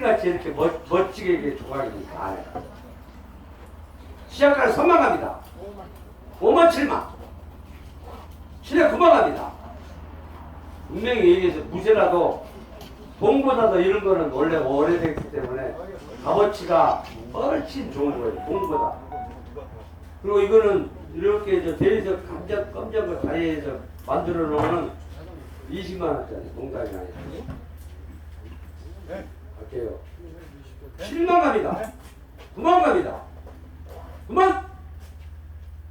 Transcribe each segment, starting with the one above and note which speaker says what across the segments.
Speaker 1: 같이 이렇게 멋, 멋지게 조각이니까. 시작하는 선만 갑니다. 5만 7만. 신의 9만 갑니다. 분명히 얘기해서 무쇠라도 동보다도 이런 거는 원래 오래됐기 때문에 값어치가 훨씬 좋은 거예요. 동보다. 그리고 이거는 이렇게 저 대리석 깜짝 깜짝 거 다리에서 만들어 놓으면 20만 원짜리 농담이 아니에 요. 할게요. 7만 갑니다. 9만 갑니다. 9만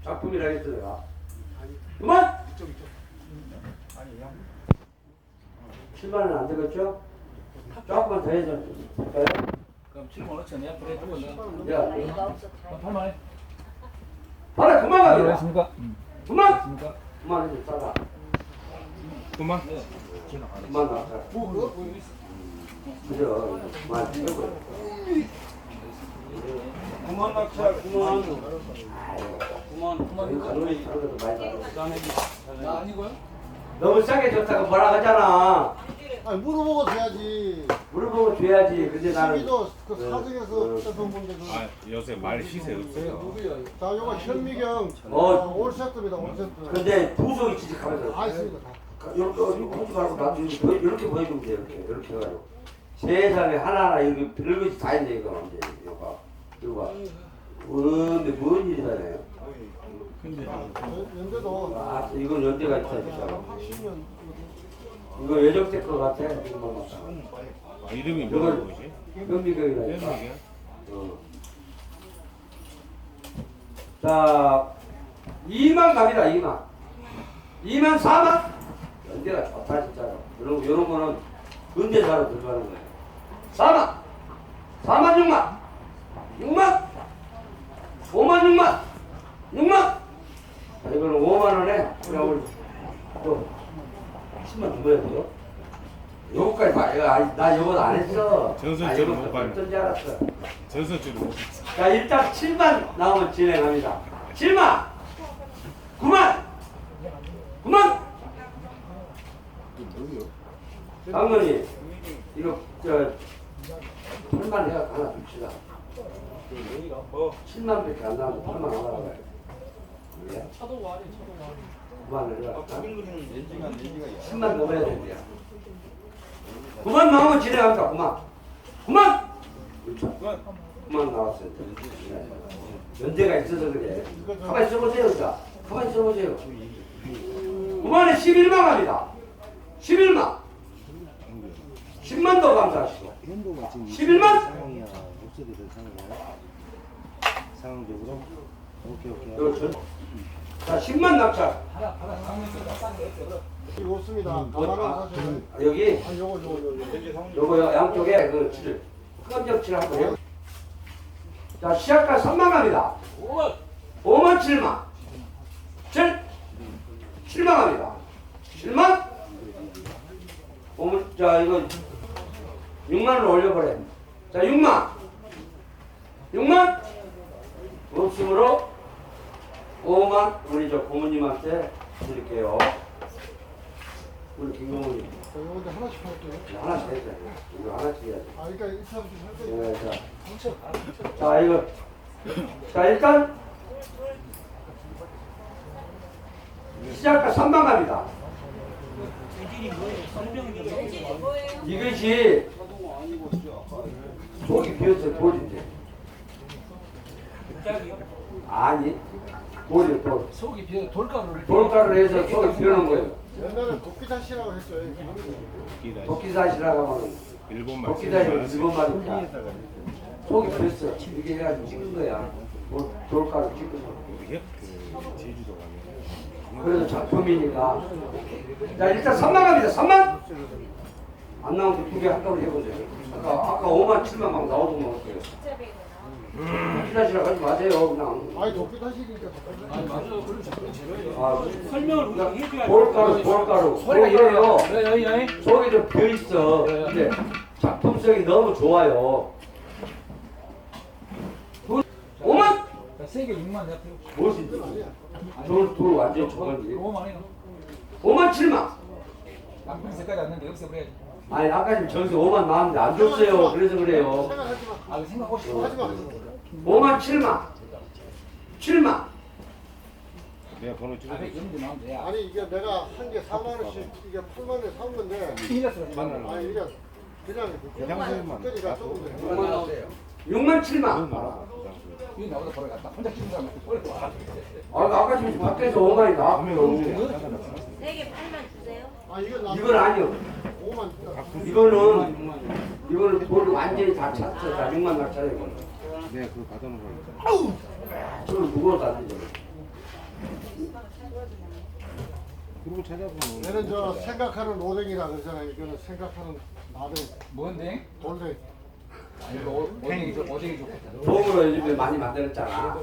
Speaker 1: 작품이라 했어 내가. 9만 7만 원 안 되겠죠? 조금만 더 해줘 볼까요?
Speaker 2: 그럼 7만 5천 내가 보내주고
Speaker 1: 야,
Speaker 2: 그럼 8만 원.
Speaker 1: 바로 9만 갑니다.
Speaker 2: 그렇습니까?
Speaker 1: 9만
Speaker 2: 그렇습니까?
Speaker 1: 9만 원 싸다.
Speaker 3: 그만.
Speaker 1: 9만 나왔다. 그죠? 9만 최고.
Speaker 4: 구만 낙차 구만
Speaker 1: 구만 구만 많이.
Speaker 2: 나 아니고요?
Speaker 1: 너무 싸게 줬다가 뭐라 하잖아.
Speaker 5: 아니 물어보고 줘야지.
Speaker 1: 물어보고 줘야지. 근데 나는
Speaker 5: 시비도 그
Speaker 1: 어,
Speaker 5: 사등에서
Speaker 1: 어.
Speaker 5: 뜯어본 건데 그.
Speaker 3: 아 요새 말 시세 없어요.
Speaker 5: 자 요거 현미경
Speaker 1: 어.
Speaker 5: 어, 올 세트입니다 올 세트.
Speaker 1: 근데 부속이 지직하면서
Speaker 5: 아 있습니다. 다.
Speaker 1: 이렇게 하지 말고 나도 이렇게 보여주면 돼 이렇게 이렇게 해가지고 세상에 하나하나 이렇게 별것이 다 있네 이거 이제 이거 이거 봐. 근데 뭔 일이다네요.
Speaker 5: 연- 연대도
Speaker 1: 아 이건 연대가 있다 진짜.
Speaker 5: 80년
Speaker 1: 이거 외적 될 것 같아. 이거
Speaker 3: 아, 이름이
Speaker 1: 이걸-
Speaker 3: 뭐지?
Speaker 1: 현미경이라니까. 어. 자, 2만 갑니다, 2만. 2만 4만? 연대가 좋다, 진짜로. 이런, 이런 거는 근대사로 들어가는 거예요. 4만! 4만 6만! 6만! 5만 6만! 6만! 자, 이거는 5만원에, 그냥 우리, 또, 10만 주어야 돼요? 요거까지 봐. 이거, 아니, 나 요거 안 했어.
Speaker 3: 전선
Speaker 1: 이거
Speaker 3: 못 봐요.
Speaker 1: 어쩐 줄 알았어.
Speaker 3: 봤어.
Speaker 1: 자, 일단 7만 나오면 진행합니다. 7만! 9만! 9만! 강론이 이거 저 8만 내가 하나 줍시다. 7만 밖에 안 나와서 8만 하려고 해. 왜?
Speaker 2: 차도 와리 차도 와리.
Speaker 1: 9만을 해라. 10만 넘어야 된대요. 9만 나오면 진행합니다. 9만. 9만! 그렇죠. 9만 나왔어요. 연대가 있어서 그래. 가만히 써보세요, 자. 가만히 써보세요. 9만에 11만 갑니다. 11만. 10만 더 감사하시고. 11만?
Speaker 6: 상황이야 목소리 된 상황이야 상황적으로 오케이 오케이.
Speaker 1: 자, 10만 낙찰.
Speaker 5: 이거 없습니다.
Speaker 1: 아,
Speaker 5: 사세요.
Speaker 1: 여기,
Speaker 5: 아 요거 요거 요거.
Speaker 1: 요거 양쪽에 그 칠. 깜짝칠 한번 해요. 자, 시작가 3만 갑니다.
Speaker 2: 5만.
Speaker 1: 5만 7만 7 7만 갑니다 7만 5만 자 이거 6만으로 올려버려. 자 6만. 6만? 없으므로 5만 우리 저 고모님한테 드릴게요. 우리 김고모님.
Speaker 5: 자 요거 이제 하나씩 할게요.
Speaker 1: 하나씩 해줘 이거 하나씩 해야지
Speaker 5: 아 그러니까 할 거예요.
Speaker 1: 네, 자, 자 이거. 자 일단 시작과 3만 갑니다. 이것이 속이 비어서 돌인데 아니 돌이 돌
Speaker 2: 속이 비어 돌가루를.
Speaker 1: 돌가루를 해서 속이 비어는 거예요.
Speaker 5: 옛날에 도끼다시라고 했어요.
Speaker 1: 도끼사시라고 하면
Speaker 3: 일본 말.
Speaker 1: 도끼사시는 일본 말이니까 속이 비었어. 이렇게 해가지고 찍은 거야. 돌, 돌가루 찍은 거.
Speaker 3: 그 제주도 가면
Speaker 1: 그래도 작품이니까. 자, 일단 3만 갑니다. 3만? 안 나오면 두개 한꺼번에 해보세요. 아까, 아까 5만, 7만 막 나오던 거 어때요? 피다시라 하지 마세요, 그냥.
Speaker 5: 아니 도끼 다시니까.
Speaker 2: 아니 맞아. 그럼 그럼 제로예요.
Speaker 1: 아,
Speaker 4: 설명을 우리가 해줘야
Speaker 1: 볼가루, 볼가루.
Speaker 2: 소리가
Speaker 1: 이래요.
Speaker 2: 네, 여기 여기.
Speaker 1: 속이 좀 비어있어. 근데 작품성이 너무 좋아요. 돌, 5만?
Speaker 2: 세개 6만 내가 필요.
Speaker 1: 무엇이 돌, 돌 완전 저건지.
Speaker 2: 5만 원이요.
Speaker 1: 5만, 7만.
Speaker 2: 남편 색깔이 안 나는데 없애버려야지.
Speaker 1: 아니 아까 지금 저기서 5만 나왔는데 안 줬어요. 그래서 그래요.
Speaker 5: 생각하지 마.
Speaker 2: 아 생각 없이
Speaker 5: 하지 마.
Speaker 1: 5만 7만. 7만.
Speaker 3: 내가 번호 찍어
Speaker 5: 아니 이게 내가 한개 4만 원씩 이게 8만 원에 산 건데
Speaker 2: 이랬어.
Speaker 5: 아니 이게 그냥
Speaker 3: 향수만
Speaker 5: 끄니까 조금 돼.
Speaker 1: 6만 나오세요. 6만 7만.
Speaker 2: 이 나보다 벌어 갔다. 혼자 키는 사람 벌어 와.
Speaker 1: 아, 아까 지금 밖에서 5만이 나왔거든요.
Speaker 7: 세개 8만 주세요.
Speaker 5: 아 이건 나
Speaker 1: 이건 아니요.
Speaker 5: 5만 준다.
Speaker 1: 이거는 이거는 돈 완전히 다 찼어. 다 6만 낙차래 이거는.
Speaker 3: 내가 그거 받아놓은 거니까
Speaker 1: 저는 무거워서 안 되죠.
Speaker 3: 그리고 찾아보면
Speaker 5: 얘는 저 생각하는 오뎅이라 그러잖아요. 이거는 생각하는 나름
Speaker 2: 뭔데?
Speaker 5: 돌뎅.
Speaker 2: 아니 이거 어쟁이 좀 어쟁이 좋겠다.
Speaker 1: 도움으로 요즘에 많이 만들었잖아.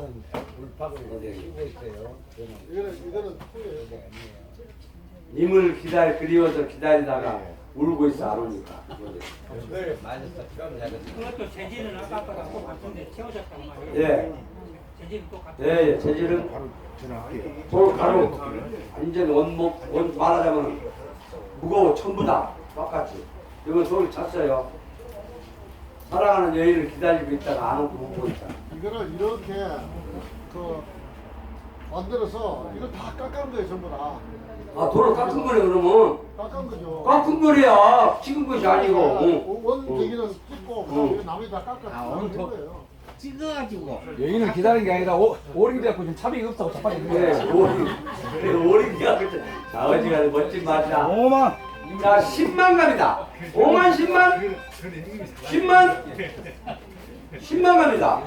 Speaker 1: 어디.
Speaker 5: 이거는 이거는 틀려요.
Speaker 1: 님을 기다려 그리워서 기다리다가 울고 있어 안 오니까.
Speaker 4: 그것도 재질은 아까 아까 똑같은데 채우셨단 말이에요.
Speaker 1: 예.
Speaker 4: 재질은 똑같아.
Speaker 1: 예, 예. 재질은
Speaker 3: 바로 전화할게요
Speaker 1: 돌 가루. 완전 원목 원 말하자면 무거워 전부 다 똑같이. 이건 돌을 찼어요. 사랑하는 여인을 기다리고 있다가 안 오고 오고 있다.
Speaker 5: 이거를 이렇게 그 만들어서 이거 다 깎은 거예요 전부 다.
Speaker 1: 아 돌을 깎은 거네 그러면.
Speaker 5: 깎은 거죠.
Speaker 1: 깎은 거래야. 찍은 것이 아니고. 응.
Speaker 5: 원
Speaker 1: 응.
Speaker 5: 대기는 찍고
Speaker 1: 응.
Speaker 5: 그 나머지 다 깎아.
Speaker 2: 아, 오늘 더-
Speaker 5: 거예요.
Speaker 2: 여기는 기다리는 게 아니라 오, 오링이 돼갖고 지금 차비가 없다고 자빠져 있는
Speaker 1: 그래,
Speaker 2: 거야.
Speaker 1: 오리. 그래, 오리가 그때 아버지가 멋진 맛이다.
Speaker 2: 5만.
Speaker 1: 자, 10만 갑니다. 5만 10만? 10만? 10만 갑니다.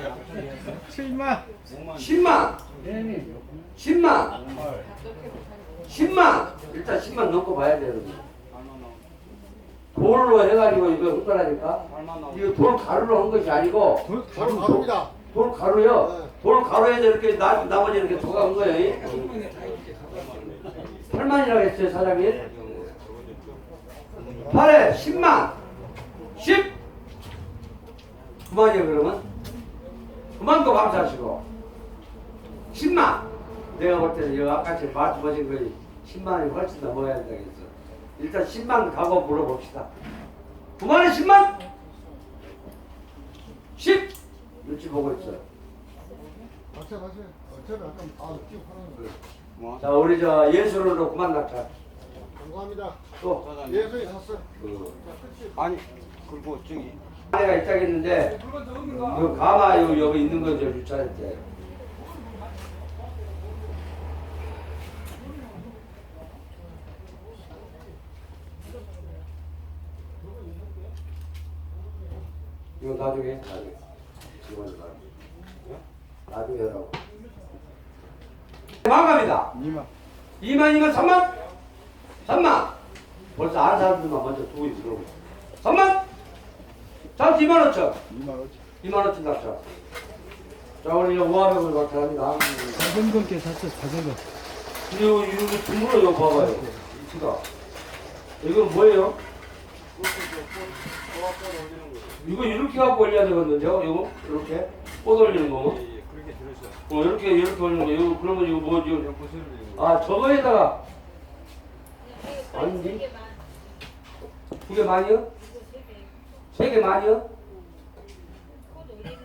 Speaker 3: 7만
Speaker 1: 10만. 10만. 10만. 일단 10만 넘고 봐야 돼요, 여러분. 돌로 해가지고 이거 한 거라니까? 이거 돌 가루로 한 것이 아니고,
Speaker 5: 바로 가릅니다.
Speaker 1: 돌 가루요. 돌 가루에서 이렇게 나, 나머지 이렇게 도가한 거예요. 8만이라고 했어요, 사장님. 8에 10만. 10. 그만이요, 그러면. 그만도 감사하시고. 10만. 내가 볼 때는 여기 아까 지금 말씀하신 거이 10만이 훨씬 넘어야 된다겠어. 일단 10만 가고 물어봅시다. 9만에 10만? 10. 눈치 보고 있어요.
Speaker 5: 어차피 어차피 어차피 아까 아 끼고 하는 거.
Speaker 1: 자, 우리 저 예술으로 그만 낙차.
Speaker 5: 감사합니다.
Speaker 1: 또.
Speaker 5: 예수이 샀어요.
Speaker 1: 그,
Speaker 6: 아니 그리고 저기
Speaker 1: 아 내가 있다겠는데, 그 가마 요 여기 있는 거죠, 주차할 때. 이거 나중에, 나중에. 이거는 나중에. 나중에 하라고. 망갑니다.
Speaker 3: 2만
Speaker 1: 2만, 2만, 3만? 3만. 벌써 아는 사람들만 먼저 두고 있어. 3만? 자, 2만 5천.
Speaker 3: 2만 5천
Speaker 1: 2만 원치 낙차. 자, 우리 이제 500을 낙차합니다.
Speaker 3: 자전거께 샀어 자전거
Speaker 1: 이거, 이거 드물어, 이거 봐봐요. 이치가. 이건 뭐예요? 이거 이렇게 갖고 올려야 되거든요, 이거? 이렇게? 꽃 올리는 거. 어, 이렇게, 이렇게 올리는 거. 이거, 그러면 이거 뭐죠? 아, 저거에다가, 아닌데? 두 개 많이요? 세개 많이요?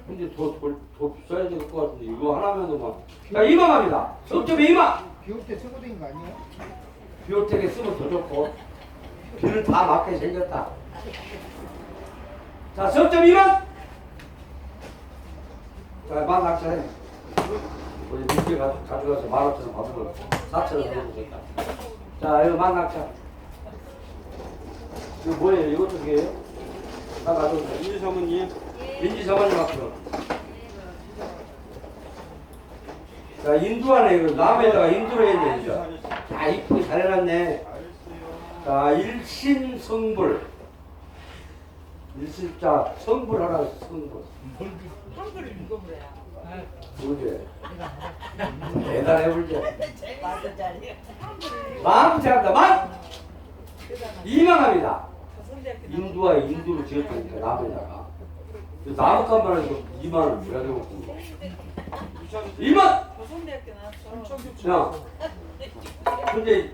Speaker 1: 근데 더, 더, 더 비싸야 될 것 같은데, 이거 하나면은 막. 자, 2만 갑니다. 석점에 2만!
Speaker 5: 비올 때 쓰고 댕긴 거 아니에요?
Speaker 1: 비올텍에 쓰면 더 좋고 비를 다 맞게 생겼다 자 석점 2만 자만 낙찰해 우리 밑에 가, 가져가서 만 오천 원 받으면 사천 원 받으면 됐다 자 이거 만 낙찰 이거 뭐예요 이것도 그게요? 다 가져오세요
Speaker 4: 이 사모님.
Speaker 1: 민지성원님 앞으로. 자 인두하네 이거 남에다가 인두를 해야 되죠? 자 이쁘게 잘 해놨네. 자 일신성불. 일신자 성불하라 성불.
Speaker 7: 한글을 읽어보래요.
Speaker 1: 뭐지? 대단해 불지?
Speaker 7: 맞은 자리.
Speaker 1: 마음 잘한다 만 이망합니다 인두와 인두를 지었다니까 남에다가 나무 칸만 해서 2만 원 줘야 되고 2만
Speaker 7: 조선대학교 나왔어.
Speaker 1: 야 근데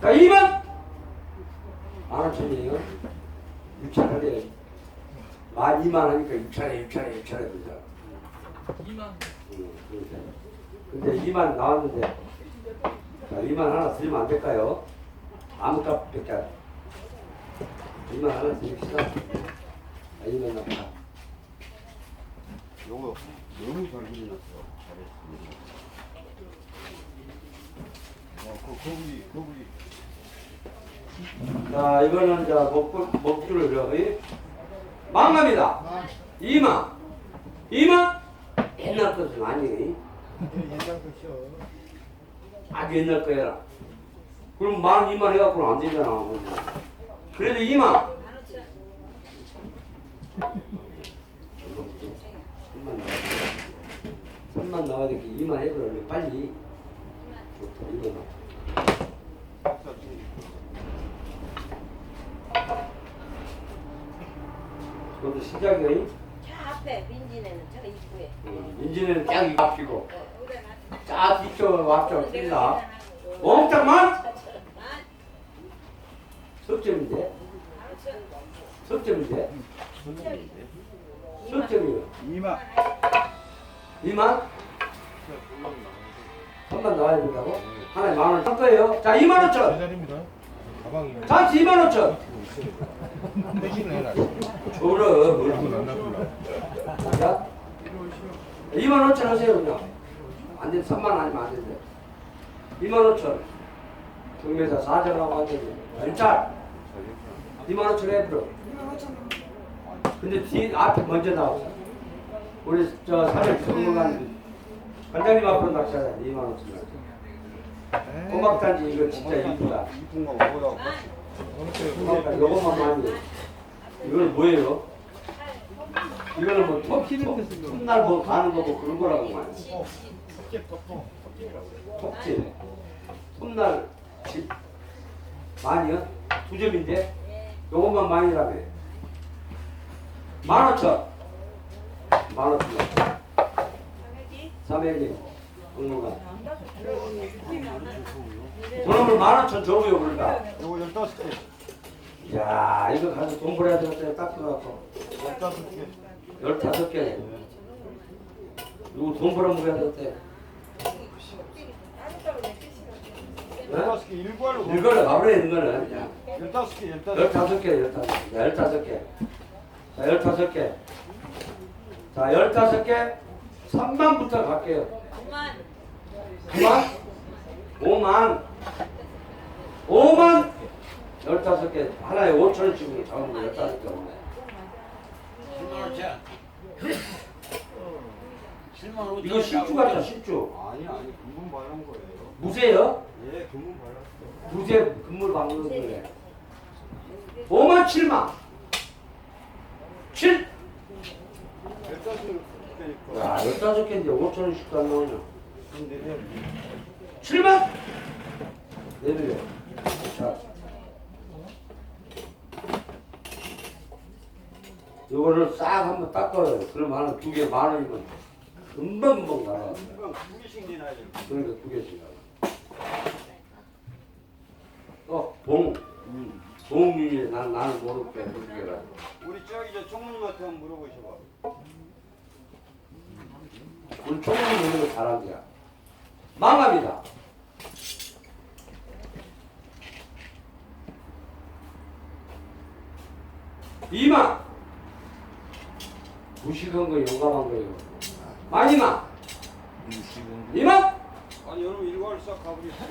Speaker 1: 자, 2만! 만 원천이에요. 6차례 돼. 만 2만 하니까 6차례, 6차례, 6차례 되잖아. 2만. 근데 2만 나왔는데, 자, 2만 하나 드리면 안 될까요? 아무 값 밖에 안 2만 하나 드립시다. 자, 2만 나왔다.
Speaker 6: 요거 너무 잘 그려놨어. 잘했어. 어, 그 거북이 거북이.
Speaker 1: 자, 이거는 자, 먹고, 먹줄을 여기. 망갑니다. 2만. 2만? 옛날 것은 아니에요.
Speaker 5: 옛날 것이요.
Speaker 1: 아주 옛날 거야. 그럼 만 2만 해갖고는 안 되잖아. 그래도 2만. 3만 나와야 돼. 2만 해버려. 빨리. 좋다. 2만 나와. 그것도 시작이야.
Speaker 8: 차 앞에 민지네는 저 입구에.
Speaker 1: 인지는 딱 이거 앞이고. 쫙 뒤쪽 왔죠.
Speaker 8: 맞.
Speaker 1: 틀리다. 몽땅만 석점인데? 석점인데? 석점이요.
Speaker 3: 2만
Speaker 1: 2만? 3만 나와야 된다고? 하나에 만원 할 거예요. 자, 2만 5천.
Speaker 3: 제자리입니다 가방이
Speaker 1: 잠시 2만 5천.
Speaker 3: 택시를 해라
Speaker 1: 졸어.
Speaker 3: 안 나쁘나
Speaker 1: 자, 2만 5천 하세요, 그냥. 안 돼, 3만 아니면 안 된대. 2만 5천. 경매사 사정하고 안 되지. 일짤. 2만 5천 해버려. 근데 뒤, 앞에 먼저 나왔어. 우리 저 사장 정무관 관장님 앞으로 낚시하자. 2만 5천 낚시. 꼬막단지 이거 진짜 이쁘다.
Speaker 6: 이쁜 거 먹으라고.
Speaker 1: 꼬막단지 요것만 많이. 이거는 뭐예요? 이거는 뭐 톱, 톱, 톱날 뭐 가는 거고 그런 거라고 말이야. 톱질. 톱날 집. 많이요? 두 점인데? 요것만 많이라며. 만 오천. 만 오천. 삼백이. 공무관. 그놈을 만 오천 줘보요, 그러니까.
Speaker 6: 요거 15개.
Speaker 1: 야 이거 가서 돈 벌어야 되겠다 딱 들어갖고
Speaker 6: 15개.
Speaker 1: 열다섯 개 이거 돈 벌어 먹어야 되겠 대
Speaker 6: 15개 일괄로.
Speaker 1: 이거를 가버려 있는 거는 그냥
Speaker 6: 15개 15개.
Speaker 1: 열다섯 개 열다섯 개. 열다섯 개자 열다섯 개자 열다섯 개. 3만부터 갈게요.
Speaker 8: 그만.
Speaker 1: 9만? 5만. 5만? 열다섯 개. 하나에 5천 원씩으로 잡으면 열다섯 개 오네 이거 신주 같아 신주
Speaker 6: 아니 아니 금분 바른 거예요.
Speaker 1: 무쇠요?
Speaker 6: 예, 금분 발랐어.
Speaker 1: 무쇠 금물 박는 거래. 5만 7만. 7.
Speaker 6: 15개.
Speaker 1: 야, 15개인데 5천 원씩도 안 나오냐.
Speaker 6: 근데
Speaker 1: 7만. 내드려. 자. 요거를 싹 한번 닦아요. 그럼 하나 두개 만 원이면 금방 금방 나가.
Speaker 6: 금방 두 개씩 내놔야 돼.
Speaker 1: 그러니까 두 개씩 나가. 또 봉. 봉윤이 난 나는 모르게 두 개가.
Speaker 6: 우리 저기 저 총무님한테 한번 물어보셔봐.
Speaker 1: 우리 총무님 잘한 거야. 망합니다. 이만 무식한 거 용감한 거예요. 마지막 이만
Speaker 6: 아니 여러분 일괄 싹 가버렸어.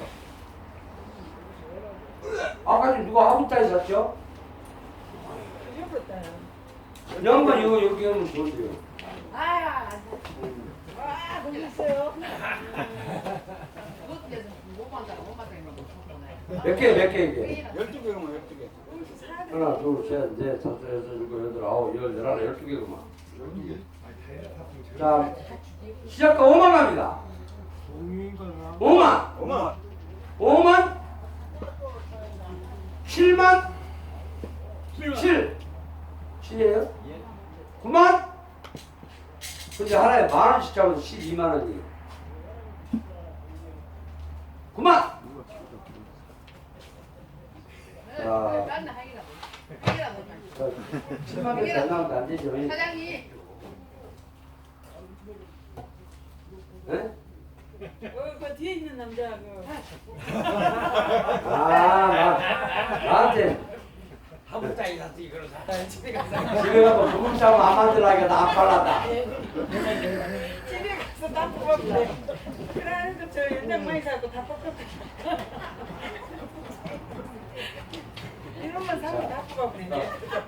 Speaker 1: 아까 전 누가 아무따위 샀죠? 양반 이거 여기 하면 좋은데요.
Speaker 7: 아, 아, 거기 있어요.
Speaker 1: 몇 개, 몇 개, 이게?
Speaker 6: 12개면 12개.
Speaker 1: 하나, 둘, 셋, 넷, 다섯, 여섯, 일곱, 여덟, 아홉, 열, 열하나, 열두 개구만.
Speaker 6: 12개.
Speaker 1: 자, 시작과 5만 갑니다. 5만,
Speaker 6: 5만.
Speaker 1: 5만, 7만, 7. 7이에요? 9만? 근데 하나에 만 원씩 잡아서 12만 원이에요. 9만!
Speaker 9: 딴 데 하기라 하기라 뭐
Speaker 1: 7만 원더 나오면 안 되죠.
Speaker 9: 사장님
Speaker 1: 예?
Speaker 7: 어, 그그
Speaker 1: 아, 나,
Speaker 10: 이거를 사다 집에 가서
Speaker 1: 집에 가서 나안 팔랐다.
Speaker 7: 집에 가서 다 뽑았대. 그래가지고 저 연장 많이 사고 다 뽑았대. Não, mas ela dá para aprender. Tá.